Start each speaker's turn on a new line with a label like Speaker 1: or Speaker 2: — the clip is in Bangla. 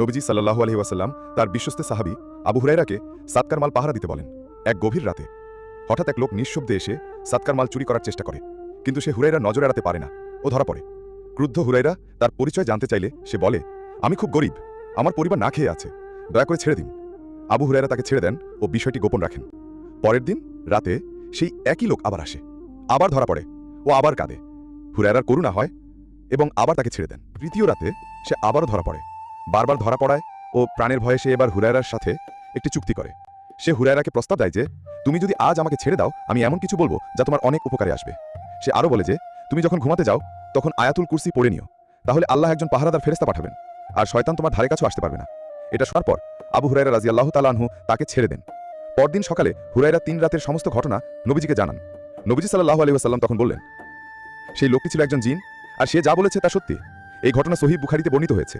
Speaker 1: নবীজি সাল্লাহু আলহি ওয়াসাল্লাম তার বিশ্বস্ত সাহাবি আবু হুরাইরাকে সাতকার মাল পাহারা দিতে বলেন। এক গভীর রাতে হঠাৎ এক লোক নিঃশব্দে এসে সাতকার মাল চুরি করার চেষ্টা করে, কিন্তু সে হুরাইরা নজর এড়াতে পারে না ও ধরা পড়ে। ক্রুদ্ধ হুরাইরা তার পরিচয় জানতে চাইলে সে বলে, আমি খুব গরিব, আমার পরিবার না খেয়ে আছে, দয়া করে ছেড়ে দিন। আবু হুরাইরা তাকে ছেড়ে দেন ও বিষয়টি গোপন রাখেন। পরের দিন রাতে সেই একই লোক আবার আসে, আবার ধরা পড়ে ও আবার কাঁদে। হুরায়রার করুণা হয় এবং আবার তাকে ছেড়ে দেন। তৃতীয় রাতে সে আবারও ধরা পড়ে। বারবার ধরা পড়ায় ও প্রাণের ভয়ে সে এবার হুরায়রার সাথে একটি চুক্তি করে। সে হুরায়রাকে প্রস্তাব দেয় যে, তুমি যদি আজ আমাকে ছেড়ে দাও, আমি এমন কিছু বলব যা তোমার অনেক উপকারে আসবে। সে আরও বলে যে, তুমি যখন ঘুমাতে যাও, তখন আয়াতুল কুরসি পড়ে নিও। তাহলে আল্লাহ একজন পাহারাদার ফেরেস্তা পাঠাবেন, আর শয়তান তোমার ধারে কাছেও আসতে পারবে না। এটা শোনার পর আবু হুরাইরা রাজি আল্লাহ তালানহু তাকে ছেড়ে দেন। পরদিন সকালে হুরাইরা তিন রাতের সমস্ত ঘটনা নবীজিকে জানান। নবীজি সাল্লাহ আলী ওয়াসাল্লাম তখন বললেন, সেই লোকটি ছিল একজন জিন, আর সে যা বলেছে তা সত্যি। এই ঘটনা সহি বুখারিতে বর্ণিত হয়েছে।